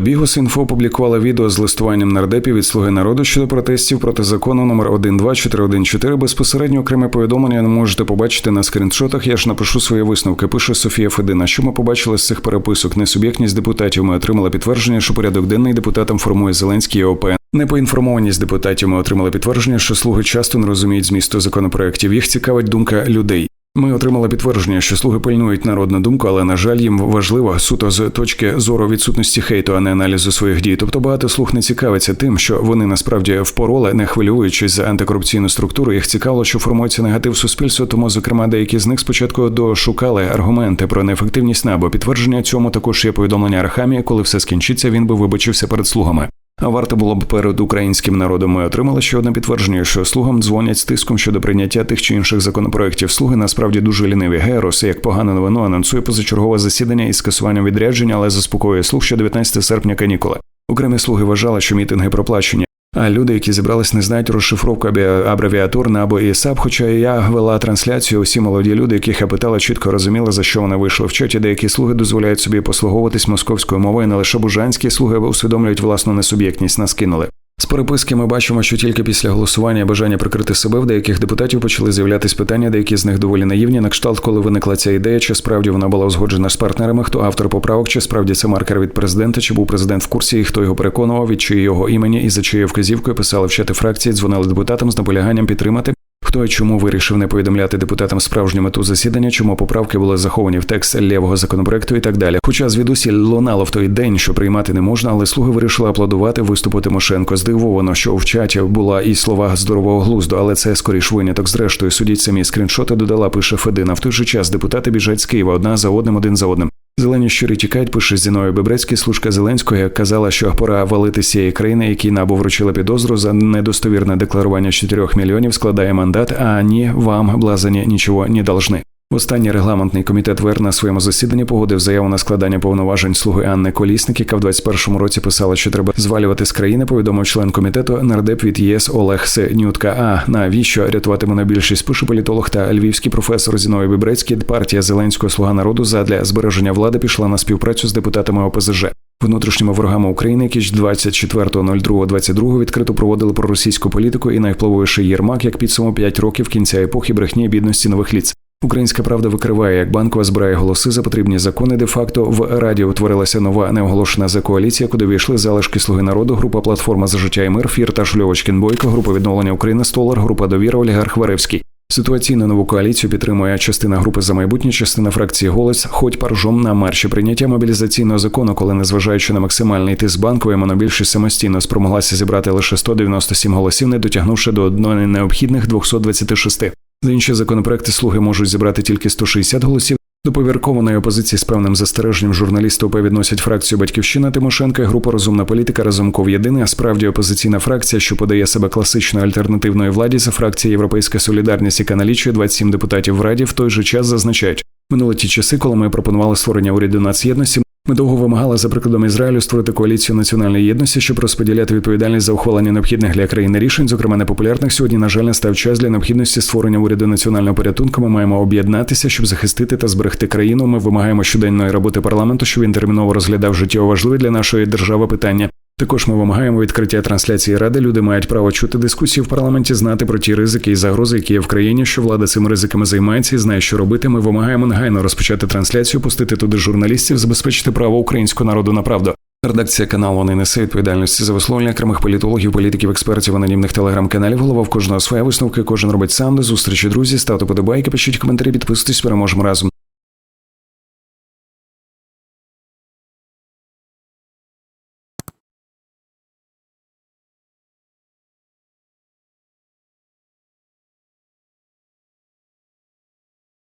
Бігус.Інфо опублікувала відео з листуванням нардепів від слуги народу щодо протестів проти закону номер 12414. Безпосередньо окреме повідомлення не можете побачити на скріншотах. Я ж напишу свої висновки. Пише Софія Федина. Що ми побачили з цих переписок? Несуб'єктність депутатів. Ми отримали підтвердження, що порядок денний депутатам формує Зеленський і ОП. Непоінформованість депутатів. Ми отримали підтвердження, що слуги часто не розуміють змісту законопроєктів. Їх цікавить думка людей. Ми отримали підтвердження, що слуги пильнують народну думку, але на жаль, їм важливо суто з точки зору відсутності хейту, а не аналізу своїх дій. Тобто багато слуг не цікавиться тим, що вони насправді впороли, не хвилюючись за антикорупційну структуру. Їх цікавило, що формується негатив суспільства. Тому, зокрема, деякі з них спочатку дошукали аргументи про неефективність НАБУ. Підтвердження цьому також є повідомлення Архамії. Коли все скінчиться, він би вибачився перед слугами. А варто було б перед українським народом. Ми отримали ще одне підтвердження, що слугам дзвонять з тиском щодо прийняття тих чи інших законопроєктів. Слуги насправді дуже ліниві. Герос, як погану новину, анонсує позачергове засідання із скасуванням відрядження, але заспокоює слух, що 19 серпня канікули. Окремі слуги вважали, що мітинги проплачені. А люди, які зібрались, не знають розшифровку абревіатур набо і САП. Хоча я вела трансляцію, усі молоді люди, яких я питала, чітко розуміли, за що вони вийшли в чаті. Деякі слуги дозволяють собі послуговуватись московською мовою, не лише бужанські слуги усвідомлюють власну несуб'єктність, нас кинули. Переписки ми бачимо, що тільки після голосування бажання прикрити себе в деяких депутатів почали з'являтись питання, деякі з них доволі наївні. На кшталт, коли виникла ця ідея, чи справді вона була узгоджена з партнерами, хто автор поправок, чи справді це маркер від президента, чи був президент в курсі, і хто його переконував, від чиї його імені і за чиєю вказівкою писали в чати фракції, дзвонили депутатам з наполяганням підтримати. Хто і чому вирішив не повідомляти депутатам справжню мету засідання, чому поправки були заховані в текст лівого законопроекту і так далі. Хоча звідусіль лунало в той день, що приймати не можна, але слуги вирішили аплодувати виступу Тимошенко. Здивовано, що в чаті була і слова здорового глузду, але це скоріш виняток. Зрештою, судіть самі скріншоти додала, пише Федина. В той же час депутати біжать з Києва одна за одним, один за одним. Зелені щурі тікають, пише Зіною Бебрецький, служка Зеленського, казала, що пора валити з цієї країни, якій набу вручили підозру за недостовірне декларування 4 мільйонів, складає мандат. А ні, вам блазані нічого не должны. Останній регламентний комітет ВР на своєму засіданні погодив заяву на складання повноважень слуги Анни Колісник, яка в 21-му році писала, що треба звалювати з країни. Повідомив член комітету нардеп від ЄС Олег Сенютка. А навіщо рятуватиме більшість? Пише політолог та львівський професор Зіновій Бібрецький. Партія Зеленського слуга народу задля збереження влади пішла на співпрацю з депутатами ОПЗЖ. Внутрішніми ворогами України, які ж 24.02.22 відкрито проводили проросійську політику і найвпливовіший Єрмак як підсумок 5 років кінця епохи брехні бідності нових ліц. Українська правда викриває, як банкова збирає голоси за потрібні закони. Де факто в раді утворилася нова неоголошена за коаліція, куди війшли залишки слуги народу, група платформа за життя і мир, Фірташ Льовочкін Бойко, група відновлення України Столар, група довіра Олігарх Варевський. Ситуаційну нову коаліцію підтримує частина групи за майбутнє, частина фракції голос, хоч паржом на марші прийняття мобілізаційного закону, коли незважаючи на максимальний тиск банкової, монобільшість самостійно спромоглася зібрати лише 197 голосів, не дотягнувши до одної необхідних 226. За інші законопроекти слуги можуть зібрати тільки 160 голосів. До повіркованої опозиції з певним застереженням журналісти ОП відносять фракцію Батьківщина Тимошенка, група Розумна політика Разумков єдиний, а справді опозиційна фракція, що подає себе класичною альтернативною владі, це фракція Європейська Солідарність, яка налічує 27 депутатів в раді. В той же час зазначають минули ті часи, коли ми пропонували створення уряду нацєдності. Ми довго вимагали за прикладом Ізраїлю створити коаліцію національної єдності, щоб розподіляти відповідальність за ухвалення необхідних для країни рішень, зокрема непопулярних. Сьогодні, на жаль, настав час для необхідності створення уряду національного порятунку. Ми маємо об'єднатися, щоб захистити та зберегти країну. Ми вимагаємо щоденної роботи парламенту, щоб він терміново розглядав життєво важливі для нашої держави питання. Також ми вимагаємо відкриття трансляції ради. Люди мають право чути дискусії в парламенті, знати про ті ризики і загрози, які є в країні, що влада цими ризиками займається і знає, що робити. Ми вимагаємо негайно розпочати трансляцію, пустити туди журналістів, забезпечити право українського народу на правду. Редакція каналу не несе відповідальності за висловлення окремих політологів, політиків, експертів, анонімних телеграм-каналів. Голова в кожного своя висновки. Кожен робить сам до зустрічі. Друзі, ставте подобайки, пишіть коментарі, підписуйтесь. Переможемо разом.